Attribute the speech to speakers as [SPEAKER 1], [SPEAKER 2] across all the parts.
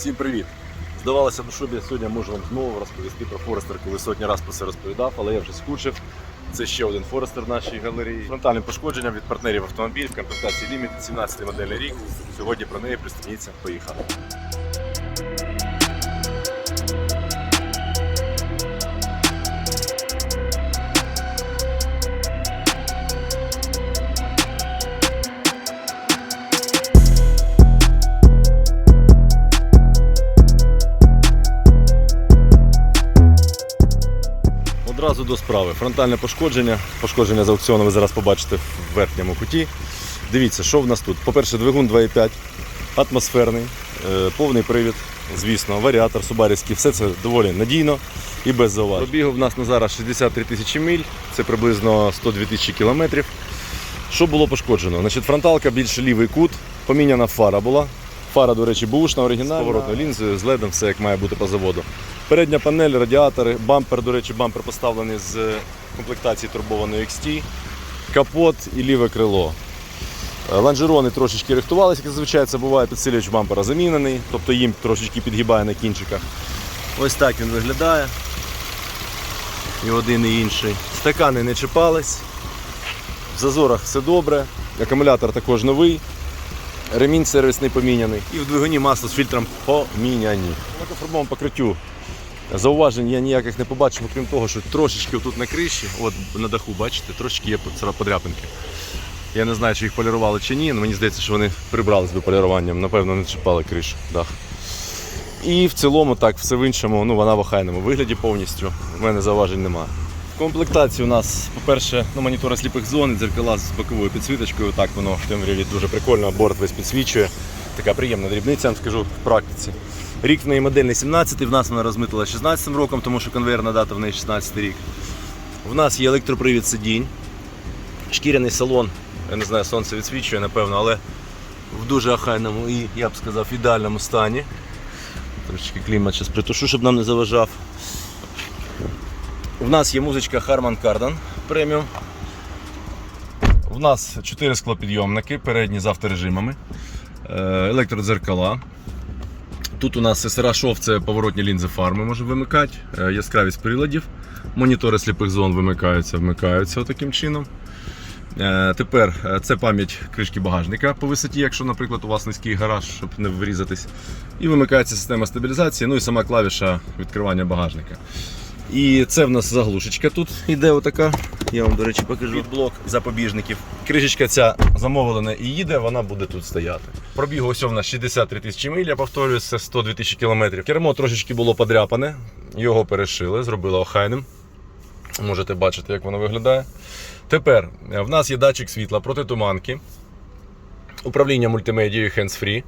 [SPEAKER 1] Всім привіт! Здавалося, ну що б я сьогодні можу вам знову розповісти про Форестер, коли сотні разів про це розповідав, але я вже скучив. Це ще один Форестер в нашій галереї. Фронтальним пошкодженням від партнерів автомобіль в комплектації Limited, 17 модельний рік. Сьогодні про неї пристебніться. Поїхали. До справи. Фронтальне пошкодження. Пошкодження з аукціону ви зараз побачите в верхньому куті. Дивіться, що в нас тут. По-перше, двигун 2.5, атмосферний, е, повний привід, звісно, варіатор субарівський. Все це доволі надійно і без зауважень. Пробігу в нас на зараз 63 тисячі миль, це приблизно 102 тисячі кілометрів. Що було пошкоджено? Значить, фронталка більше лівий кут, поміняна фара була. Фара, до речі, бушна, оригінальна, поворотною лінзою, з ледом, все як має бути по заводу. Передня панель, радіатори, бампер, до речі, бампер поставлений з комплектації турбованої XT, капот і ліве крило. Е, Лонжерони трошечки рихтувалися, як зазвичай це буває, підсилювач бампера замінений, тобто їм трошечки підгибає на кінчиках. Ось так він виглядає. І один і інший. Стакани не чіпались. В зазорах все добре. Акумулятор також новий. Ремінь сервісний поміняний. І в двигуні масло з фільтром поміняні. По фарбовому покриттю зауважень я ніяких не побачив, окрім того, що трошечки тут на криші, от на даху, бачите, трошечки є подряпинки. Я не знаю, чи їх полірували чи ні, але мені здається, що вони прибрались би поліруванням, напевно, не чіпали кришу, дах. І в цілому, так, все в іншому, ну вона в охайному вигляді повністю. У мене зауважень немає. В комплектації у нас, по-перше, ну, монітори сліпих зон, дзеркала з боковою підсвіточкою. Так воно в темряві дуже прикольно, борт весь підсвічує. Така приємна дрібниця, я вам скажу в практиці. Рік в неї модельний 17 в нас вона розмитила 16 роком, тому що конвейерна дата в неї 16 рік. В нас є електропривід сидінь, шкіряний салон, я не знаю, сонце відсвічує, напевно, але в дуже охайному і, я б сказав, ідеальному стані. Трошечки клімат зараз притушу, щоб нам не заважав. В нас є музичка Harman Kardon преміум. В нас 4 склопідйомники, передні з авторежимами, е, електродзеркала. Тут у нас SRA шов це поворотні лінзи фар, ми вимикати, е, яскравість приладів, монітори сліпих зон вимикаються, вмикаються таким чином. Е, Тепер е, це пам'ять кришки багажника по висоті, якщо, наприклад, у вас низький гараж, щоб не врізатись. І вимикається система стабілізації, ну і сама клавіша відкривання багажника. І це в нас заглушечка тут іде отака. Я вам, до речі, покажу. Від блок запобіжників. Кришечка ця замовлена і їде, вона буде тут стояти. Пробігу ось в нас 63 тисячі миль, я повторюю, це 102 тисячі кілометрів. Кермо трошечки було подряпане, його перешили, зробили охайним. Можете бачити, як воно виглядає. Тепер е, в нас є датчик світла проти туманки, управління мультимедією hands-free.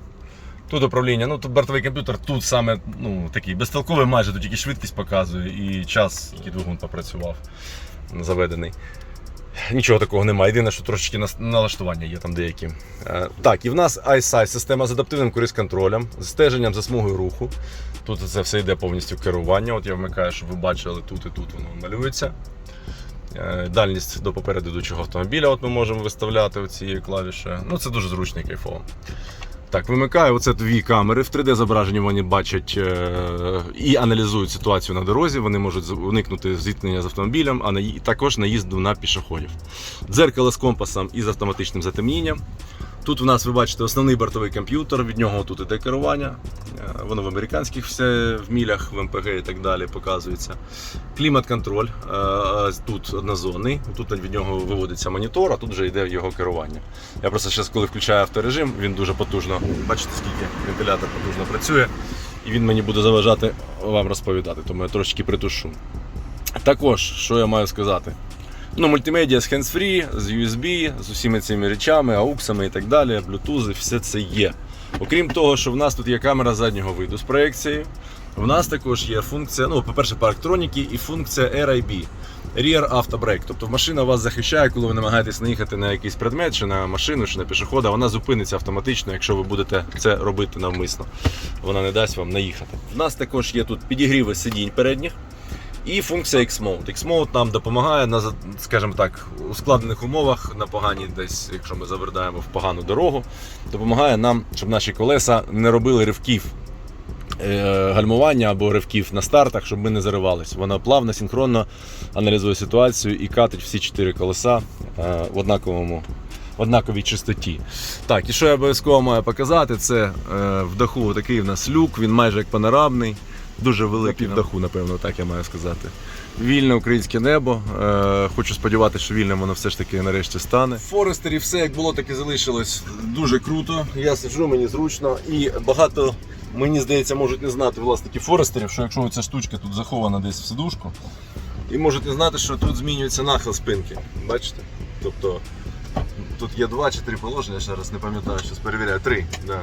[SPEAKER 1] Тут управління, ну тут бортовий комп'ютер, тут саме ну, такий безтолковий майже, тут тільки швидкість показує і час, який двигун попрацював, заведений. Нічого такого немає. Єдине, що трошечки налаштування є там деякі. Е, Так, і в нас iSight, система з адаптивним круїз-контролем, з стеженням за смугою руху. Тут це все йде повністю керування. От я вмикаю, щоб ви бачили, тут і тут воно малюється. Е, Дальність до попереду йдучого автомобіля от ми можемо виставляти цією клавішею. Ну, це дуже зручно і кайфово. Так, вимикаю. Оце дві камери в 3D зображенні вони бачать е, і аналізують ситуацію на дорозі. Вони можуть уникнути зіткнення з автомобілем, а також наїзду на пішоходів. Дзеркало з компасом і з автоматичним затемнінням. Тут у нас ви бачите основний бортовий комп'ютер, від нього тут іде керування. Е, Воно в американських все в мілях, в МПГ і так далі показується. Клімат-контроль е, е, тут однозонний. Тут від нього виводиться монітор, а тут вже йде його керування. Я просто зараз, коли включаю авторежим, він дуже потужно. Бачите, скільки вентилятор потужно працює, і він мені буде заважати вам розповідати, тому я трошечки притушу. Також, що я маю сказати? Ну, мультимедіа з hands-free, з USB, з усіма цими речами, ауксами і так далі, Bluetooth, все це є. Окрім того, що в нас тут є камера заднього виду з проекцією. В нас також є функція, ну, по-перше, по електроніки і функція RIB. Rear Auto Brake. Тобто машина вас захищає, коли ви намагаєтесь наїхати на якийсь предмет, чи на машину, чи на пішохода, вона зупиниться автоматично, якщо ви будете це робити навмисно. Вона не дасть вам наїхати. В нас також є тут підігріви сидінь передніх. І функція X-Mode. X-Mode нам допомагає на, скажімо так, ускладнених умовах, на поганій десь, якщо ми завердаємо в погану дорогу, допомагає нам, щоб наші колеса не робили ривків е, гальмування або ривків на стартах, щоб ми не заривались. Вона плавно, синхронно аналізує ситуацію і катить всі чотири колеса е, в однаковому. В однаковій чистоті. Так, і що я обов'язково маю показати, це е, в даху такий в нас люк, він майже як панорамний, дуже великий в даху, напевно, так я маю сказати. Вільне українське небо. Е, хочу сподіватися, що вільним воно все ж таки нарешті стане. В Форестері все як було, так і залишилось. Дуже круто. Я сиджу, мені зручно і багато. Мені здається, можуть не знати власники Форестерів, що якщо ця штучка тут захована десь в сидушку, і можуть не знати, що тут змінюється нахил спинки. Бачите? Тобто тут є два чи три положення, я зараз не пам'ятаю, зараз перевіряю. Три. Да.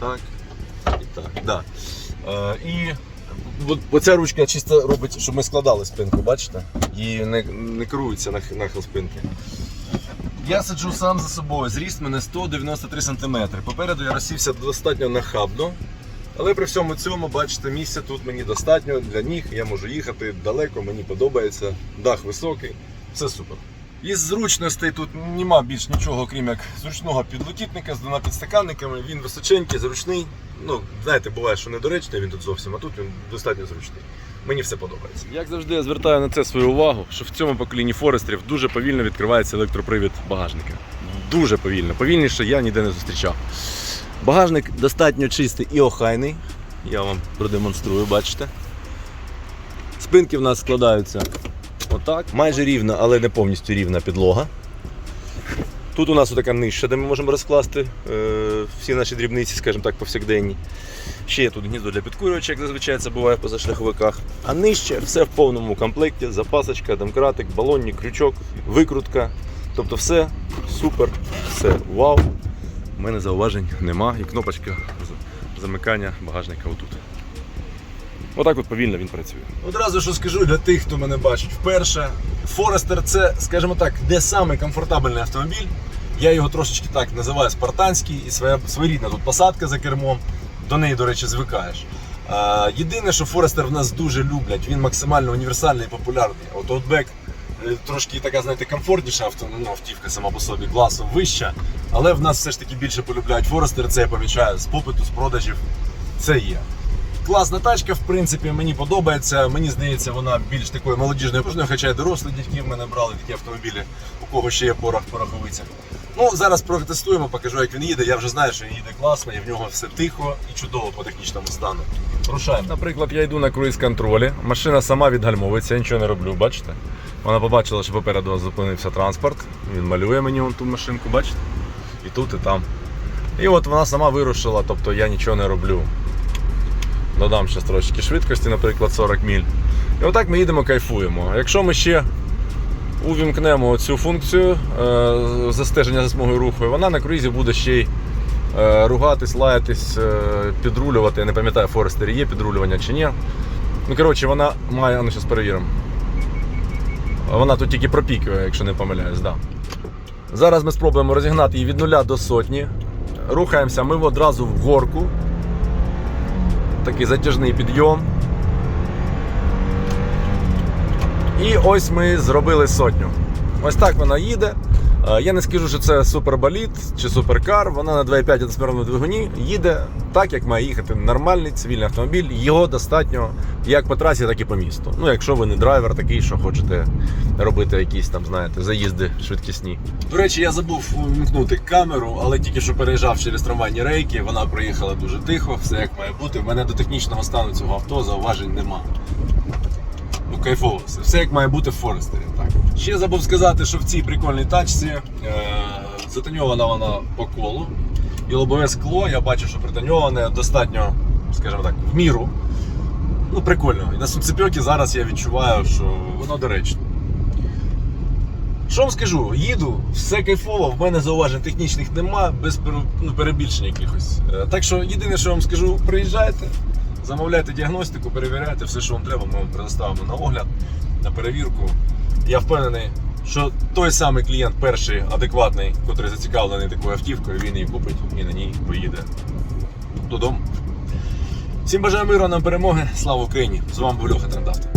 [SPEAKER 1] Так. І так. Да. Е, і оця ручка чисто робить, щоб ми складали спинку, бачите? І не, не керується нахил спинки. Я сиджу сам за собою. Зріст мене 193 см. Попереду я розсівся достатньо нахабно. Але при всьому цьому, бачите, місця тут мені достатньо для ніг. Я можу їхати далеко, мені подобається. Дах високий, все супер. Із зручностей тут нема більш нічого, крім як зручного підлокітника з двома підстаканниками. Він височенький, зручний. Ну, знаєте, буває, що недоречний він тут зовсім, а тут він достатньо зручний. Мені все подобається. Як завжди, я звертаю на це свою увагу, що в цьому поколінні Форестрів дуже повільно відкривається електропривід багажника. Дуже повільно. Повільніше я ніде не зустрічав. Багажник достатньо чистий і охайний. Я вам продемонструю, бачите. Спинки в нас складаються отак. Майже рівна, але не повністю рівна підлога. Тут у нас така нижча, де ми можемо розкласти е, всі наші дрібниці, скажімо так, повсякденні. Ще є тут гніздо для підкурювача, як зазвичай це буває в позашляховиках. А нижче все в повному комплекті: запасочка, домкратик, балонник, крючок, викрутка. Тобто все супер, все вау. У мене зауважень нема і кнопочка замикання багажника отут. Отак от повільно він працює. Одразу що скажу для тих, хто мене бачить вперше. Форестер це, скажімо так, де самий комфортабельний автомобіль. Я його трошечки так називаю спартанський і своя своєрідна тут посадка за кермом. До неї, до речі, звикаєш. Єдине, що Форестер в нас дуже люблять, він максимально універсальний і популярний. От Outback е, трошки така, знаєте, комфортніша ну, автівка сама по собі, класом вища. Але в нас все ж таки більше полюбляють Форестер, це я помічаю з попиту, з продажів. Це є. Класна тачка, в принципі, мені подобається. Мені здається, вона більш такою молодіжною, кожною, хоча й дорослі дітки в мене брали такі автомобілі, у кого ще є порох в пороховицях. Ну, зараз протестуємо, покажу, як він їде. Я вже знаю, що він їде класно, і в нього все тихо і чудово по технічному стану. Рушаємо. Наприклад, я йду на круїз-контролі, машина сама відгальмовується, я нічого не роблю, бачите? Вона побачила, що попереду зупинився транспорт. Він малює мені ту машинку, бачите? І тут, і там. І от вона сама вирушила, тобто я нічого не роблю. Додам ще трошки швидкості, наприклад, 40 міль. І отак ми їдемо, кайфуємо. Якщо ми ще увімкнемо цю функцію е, застеження за смугою руху, вона на круїзі буде ще й е, ругатись, лаятись, е, підрулювати. Я не пам'ятаю, Форестері є підрулювання чи ні. Ну, коротше, вона має, ну зараз перевіримо. Вона тут тільки пропікує, якщо не помиляюсь, да. Зараз ми спробуємо розігнати її від нуля до сотні. Рухаємося ми одразу в горку. Такий затяжний підйом. І ось ми зробили сотню. Ось так вона їде. Е, Я не скажу, що це суперболіт чи суперкар. Вона на 2,5 атмосферному двигуні їде так, як має їхати нормальний цивільний автомобіль. Його достатньо як по трасі, так і по місту. Ну, якщо ви не драйвер такий, що хочете робити якісь там, знаєте, заїзди швидкісні. До речі, я забув вимкнути камеру, але тільки що переїжджав через трамвайні рейки. Вона проїхала дуже тихо, все як має бути. У мене до технічного стану цього авто зауважень нема. Ну, кайфово все. Як має бути в Форестері. Так. Ще забув сказати, що в цій прикольній тачці е- затоньована вона по колу. І лобове скло, я бачу, що притоньоване достатньо, скажімо так, в міру. Ну, прикольно. І на суцепьокі зараз я відчуваю, що воно доречно. Що вам скажу, їду, все кайфово, в мене зауважень технічних нема, без ну, перебільшень якихось. Е, Так що єдине, що вам скажу, приїжджайте, замовляйте діагностику, перевіряйте все, що вам треба, ми вам предоставимо на огляд, на перевірку. Я впевнений, що той самий клієнт, перший адекватний, який зацікавлений такою автівкою, він її купить і на ній поїде додому. Всім бажаю миру нам перемоги. Слава Україні! З вами був Льоха Трендавт.